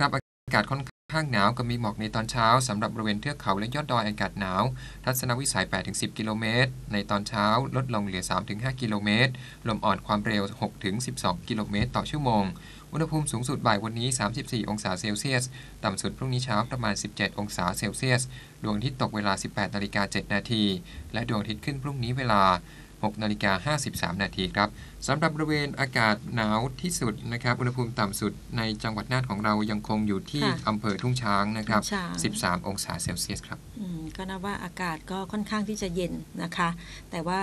ครับอากาศค่อนข้างหนาวกับมีหมอกในตอนเช้าสำหรับบริเวณเทือกเขาและยอดดอยอากาศหนาว ทัศนวิสัย 8-10 กิโลเมตร ในตอนเช้าลดลงเหลือ 3-5 กิโลเมตร ลมอ่อนความเร็ว 6-12 กิโลเมตร ต่อชั่วโมง อุณหภูมิสูงสุดบ่ายวันนี้ 34 องศาเซลเซียส ต่ำสุดพรุ่งนี้เช้าประมาณ 17 องศาเซลเซียส ดวงอาทิตย์ตกเวลา 18นาฬิกา7นาที และดวงอาทิตย์ขึ้นพรุ่งนี้เวลา 6นาฬิกา53 นาทีครับสำหรับบริเวณอากาศหนาวที่สุดนะครับอุณหภูมิต่ำสุดในจังหวัดน่านของเรายังคงอยู่ที่ค่ะอำเภอทุ่งช้างนะครับ ทุ่งช้าง 13 องศาเซลเซียสครับ อืมก็นับว่าอากาศก็ค่อนข้างที่จะเย็นนะคะ แต่ว่า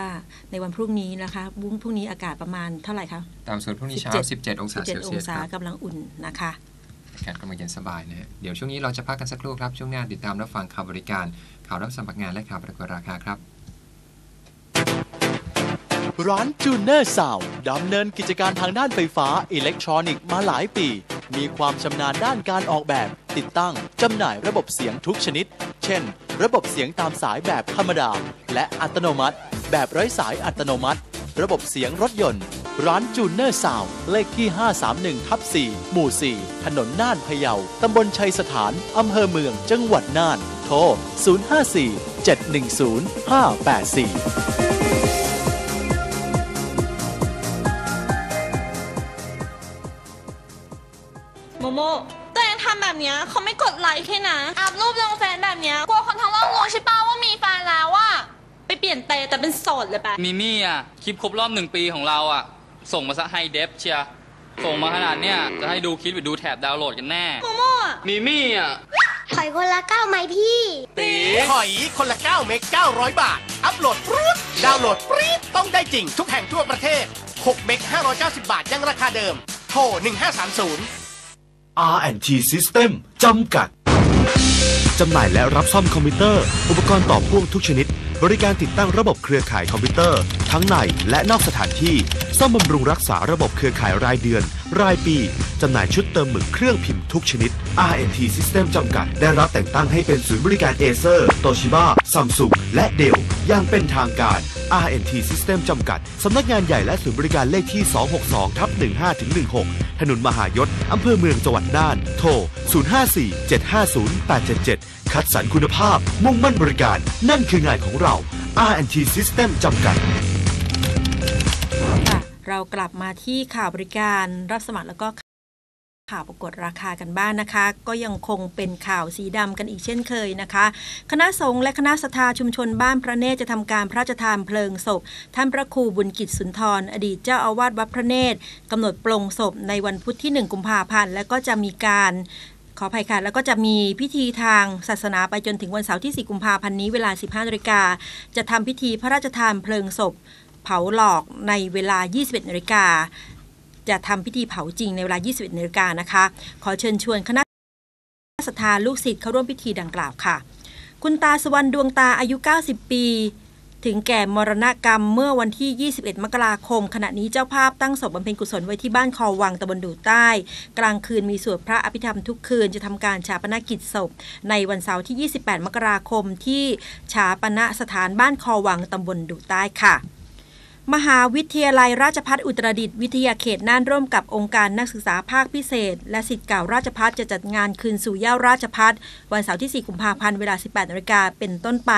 ในวันพรุ่งนี้นะคะบุ้งพรุ่งนี้อากาศประมาณเท่าไหร่คะ ต่ำสุดพรุ่งนี้เช้า 17 องศาเซล17 อเซีงยสศาครับกำลังอุ่นนะคะ อากาศกำลังเย็นสบายนะฮะเดี๋ยวช่วงนี้เราจะพักกันสักครู่ครับ ช่วงหน้าติดตามรับฟังข่าวบริการ ข่าวรับสมัครงานและข่าวประกวดราคาครับ ร้านจูเนอร์ซาวดำเนินกิจการทางด้านไฟฟ้าอิเล็กทรอนิกส์มาหลายปี มีความชำนาญด้านการออกแบบ ติดตั้งจำหน่ายระบบเสียงทุกชนิด เช่น ระบบเสียงตามสายแบบธรรมดา และอัตโนมัติ แบบไร้สายอัตโนมัติ ระบบเสียงรถยนต์ ร้านจูเนอร์ซาวเลขที่ 531ทับ4หมู่ 4 ถนนน่านพะเยาตำบลชัยสถานอำเภอเมืองจังหวัดน่าน โทร 054 710 584 แบบเนี้ยเขาไม่กดไลค์ให้นะอัพรูปลงแฟนแบบเนี้ยกลัวคนทั้งโลกรู้ใช่ป่าว่ามีแฟนแล้วอะไปเปลี่ยนเตแต่เป็นโสดเลยไปมิมี่อะคลิปครบรอบหนึ่งปีของเราอะ ส่งมาซะไฮเดฟเชียร์ส่งมาขนาดเนี้ยจะให้ดูคลิปหรือดูแถบดาวน์โหลดกันแน่ โมโมอะมิมี่อะถอยคนละก้าวไหมพี่ ตีหอยคนละ9เมก900 บาท อัพโหลดปรึ๊ดดาวน์โหลดปรี๊ดต้องได้จริงทุกแห่งทั่วประเทศ6เมก590 บาทยังราคาเดิม โทร1530 R&T System จำกัด จำหน่ายและรับซ่อมคอมพิวเตอร์ อุปกรณ์ต่อพ่วงทุกชนิด บริการติดตั้งระบบเครือข่ายคอมพิวเตอร์ ทั้งในและนอกสถานที่ ซ่อมบำรุงรักษาระบบเครือข่ายรายเดือน รายปี จำหน่ายชุดเติมหมึกเครื่องพิมพ์ทุกชนิด R&T System จำกัด ได้รับแต่งตั้งให้เป็นศูนย์บริการเอเซอร์โตชิบ้าซัมซุงและเดลอย่างเป็นทางการ R&T System จำกัด สำนักงานใหญ่และศูนย์บริการเลขที่ 262ทับ15-16 ถนนมหายศ อำเภอเมืองจังหวัดน่าน โทร 054-750-877 คัดสรรคุณภาพมุ่งมั่นบริการ นั่นคืองานของเรา R&T System จำกัด ค่ะเรากลับมาที่ข่าวบริการรับสมัครแล้วก็ข่าวประกวดราคากันบ้างนะคะ ก็ยังคงเป็นข่าวสีดำกันอีกเช่นเคยนะคะ คณะสงฆ์และคณะสทาชุมชนบ้านพระเนตรจะทำการพระราชทานเพลิงศพ ท่านพระครูบุญกิจสุนทร อดีตเจ้าอาวาสวัดพระเนตรกำหนดปลงศพในวันพุธที่ 1 กุมภาพันธ์และก็จะมีการ ขออภัยค่ะ แล้วก็จะมีพิธีทางศาสนาไปจนถึงวันเสาร์ที่ 4 กุมภาพันธ์นี้เวลา 15นาฬิกาจะทำพิธีพระราชทานเพลิงศพ เผาหลอกในเวลา 21นาฬิกาจะทำพิธีเผาจริงในเวลา 21นาฬิกานะคะ ขอเชิญชวนคณะศรัทธาลูกศิษย์เข้าร่วมพิธีดังกล่าวค่ะ คุณตาสวรรณดวงตาอายุ 90 ปี ถึงแก่มรณกรรมเมื่อวันที่ 21 มกราคม ขณะนี้เจ้าภาพตั้งศพบำเพ็ญกุศลไว้ที่บ้านคอวังตะบนดูใต้ กลางคืนมีสวดพระอภิธรรมทุกคืนจะทำการชาปนกิจศพ ในวันเสาร์ที่ 28 มกราคมที่ชาปนสถานบ้านคอวังตำบลดูใต้ค่ะ มหาวิทยาลัยราชภัฏอุตรดิตถ์วิทยาเขตน่านร่วมกับองค์การนักศึกษาภาคพิเศษ และสิทธิ์เก่าราชภัฏจะจัดงานคืนสู่เย้าราชภัฏวันเสาร์ที่ 4 กุมภาพันธ์เวลา 18นาฬิกาเป็นต้นไป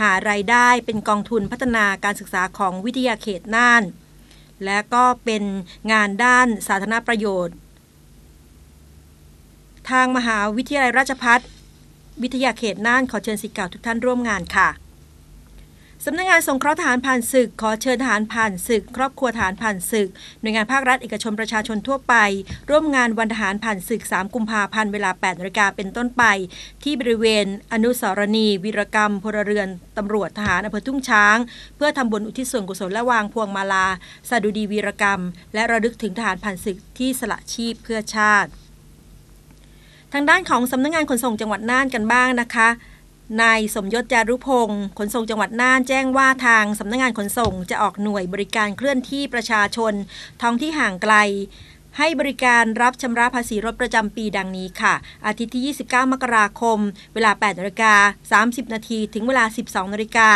หารายได้เป็นกองทุนพัฒนาการศึกษาของวิทยาเขตน่าน และก็เป็นงานด้านสาธารณประโยชน์ ทางมหาวิทยาลัยราชภัฏวิทยาเขตน่านขอเชิญสิทธิ์เก่าทุกท่านร่วมงานค่ะ สำนักงานสงเคราะห์ทหารผ่านศึก ขอเชิญทหารผ่านศึก ครอบครัวทหารผ่านศึก หน่วยงานภาครัฐเอกชนประชาชนทั่วไป ร่วมงานวันทหารผ่านศึก 3 กุมภาพันธ์เวลา8นาฬิกาเป็นต้นไป ที่บริเวณ อนุสาวรีย์วีรกรรมพลเรือนตำรวจทหารอำเภอทุ่งช้าง เพื่อทำบุญอุทิศส่วนกุศลและวางพวงมาลาสดุดีวีรกรรม และระลึกถึงทหารผ่านศึกที่สละชีพเพื่อชาติ ทางด้านของสำนักงงานขนส่งจังหวัดน่านกันบ้างนะคะ นายสมยศจารุพงศ์ขนส่งจังหวัดน่านแจ้งว่าทางสำนักงานขนส่งจะออกหน่วยบริการเคลื่อนที่ประชาชน ท้องที่ห่างไกลให้บริการรับชำระภาษีรถประจำปีดังนี้ค่ะ อาทิตย์ที่ 29 มกราคม เวลา 8นาฬิกา30 นาทีถึงเวลา 12นาฬิกา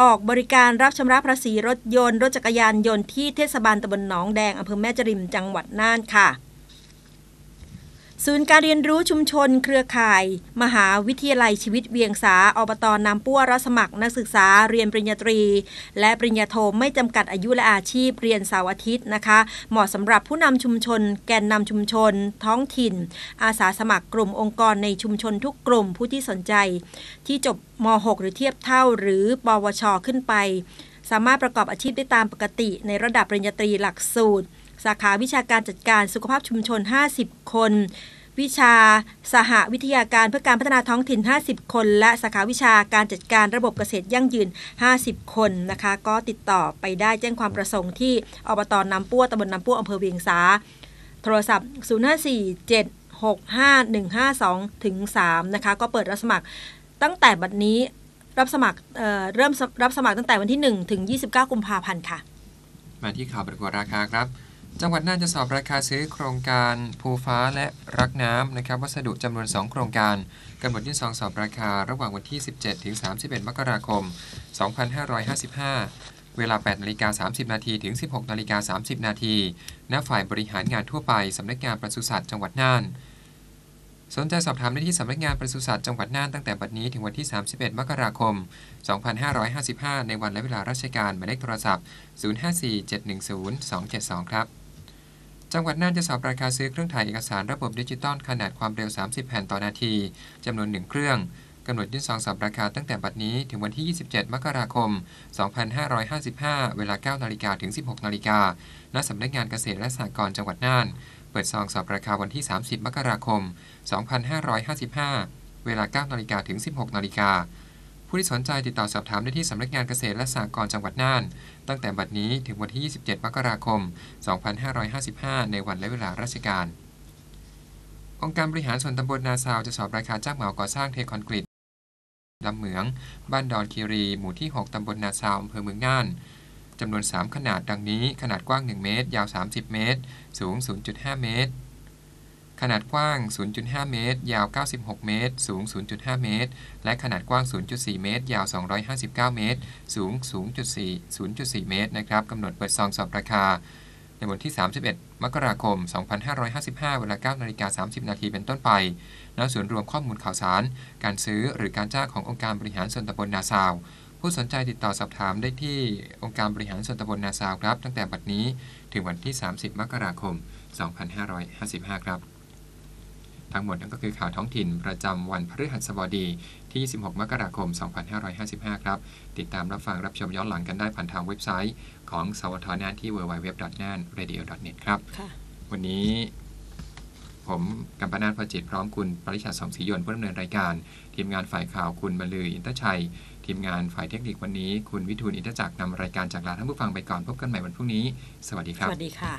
ออกบริการรับชำระภาษีรถยนต์ รถจักรยานยนต์ที่เทศบาลตำบลหนองแดงอำเภอแม่จริมจังหวัดน่านค่ะ ศูนย์การเรียนรู้ชุมชนเครือข่าย มหาวิทยาลัยชีวิตเวียงสาอบตนำปั้วรับสมัครนักศึกษาเรียนปริญญาตรี และปริญญาโทไม่จำกัดอายุและอาชีพเรียนเสาร์อาทิตย์นะคะ เหมาะสำหรับผู้นำชุมชน แกนนำชุมชน ท้องถิ่น อาสาสมัครกลุ่มองค์กรในชุมชนทุกกลุ่มผู้ที่สนใจ ที่จบม .6 หรือเทียบเท่าหรือปวช ขึ้นไป สามารถประกอบอาชีพได้ตามปกติ ในระดับปริญญาตรีหลักสูตร สาขาวิชาการจัดการสุขภาพชุมชน 50 คน วิชาสหวิทยาการเพื่อการพัฒนาท้องถิ่น 50 คน และสาขาวิชาการจัดการระบบเกษตรยั่งยืน 50 คนนะคะ ก็ติดต่อไปได้แจ้งความประสงค์ที่อบตน้ำปั้วตำบลน้ำปั้วอำเภอเวียงสา โทรศัพท์ 054765152ถึง3นะคะ ก็เปิดรับสมัครตั้งแต่บัดนี้รับสมัครเเริ่มรับสมัครตั้งแต่วันที่ 1 ถึง 29 กุมภาพันธ์ค่ะ มาที่ข่าวประกวดราคาครับ จังหวัดน่านจะสอบราคาซื้อโครงการภูฟ้าและรักน้ำนะครับวัสดุจำนวน 2 โครงการกำหนดยื่นซองสอบราคาระหว่างวันที่ 17 ถึง 31 มกราคม 2555 เวลา 8นาฬิกา30 นาทีถึง 16นาฬิกา30 นาทีณฝ่ายบริหารงานทั่วไปสำนักงานปศุสัตว์จังหวัดน่าน สนใจสอบถามได้ที่สำนักงานปศุสัตว์จังหวัดน่านตั้งแต่บัดนี้ถึงวันที่ 31 มกราคม 2555 ในวันและเวลาราชการหมายเลขโทรศัพท์ 0547102272 ครับ จังหวัดน่านจะสอบราคาซื้อเครื่องถ่ายเอกสารระบบดิจิตอลขนาดความเร็ว 30 แผ่นต่อนาที จำนวน 1 เครื่องกำหนดยื่นซองสอบราคาตั้งแต่บัดนี้ถึงวันที่ 27 มกราคม 2555 เวลา 9 นาฬิกาถึง 16 นาฬิกา ณ สำนักงานเกษตรและสหกรณ์จังหวัดน่าน เปิดซองสอบราคาวันที่ 30 มกราคม 2555 เวลา 9 นาฬิกาถึง 16 นาฬิกา ผู้ที่สนใจติดต่อสอบถามได้ที่สำนักงานเกษตรและสหกรณ์จังหวัดน่าน ตั้งแต่บัดนี้ถึงวันที่ 27 มกราคม 2555 ในวันและเวลาราชการ องค์การบริหารส่วนตำบลนาซาวจะสอบราคาจ้างเหมาก่อสร้างเทคอนกรีตลำเหมือง บ้านดอนคีรี หมู่ที่ 6 ตำบลนาซาวอำเภอเมืองน่านจำนวน 3 ขนาดดังนี้ ขนาดกว้าง 1 เมตร ยาว 30 เมตร สูง 0.5 เมตร ขนาดกว้าง 0.5 เมตร ยาว 96 เมตร สูง 0.5 เมตร และขนาดกว้าง 0.4 เมตร ยาว 259 เมตร สูง 0.4 0.4 เมตร นะครับ กำหนดเปิดซองสอบราคา ในวันที่ 31 มกราคม 2555 เวลา9นาฬิกา30 นาทีเป็นต้นไป ณ ศูนย์รวมข้อมูลข่าวสาร การซื้อหรือการจ้างขององค์การบริหารส่วนตำบลนาซาว ผู้สนใจติดต่อสอบถามได้ที่องค์การบริหารส่วนตำบลนาซาวครับ ตั้งแต่บัดนี้ ถึงวันที่ 30 มกราคม 2555 ครับ ทั้งหมดนั่นก็คือข่าวท้องถิ่นประจำวันพฤหัสบดีที่ 16 มกราคม 2555 ครับ ติดตามรับฟังรับชมย้อนหลังกันได้ผ่านทางเว็บไซต์ของสวทนานที่ www.nanradio.net ครับค่ะวันนี้ผมกัมปนาทพจิตพร้อมคุณปริชาสองศรียนผู้ดำเนินรายการ ทีมงานฝ่ายข่าวคุณบรรลืออินทชัย ทีมงานฝ่ายเทคนิควันนี้ คุณวิทูลอินทจักรนำรายการจากลาท่านผู้ฟังไปก่อนพบกันใหม่วันพรุ่งนี้ สวัสดีครับ สวัสดีค่ะ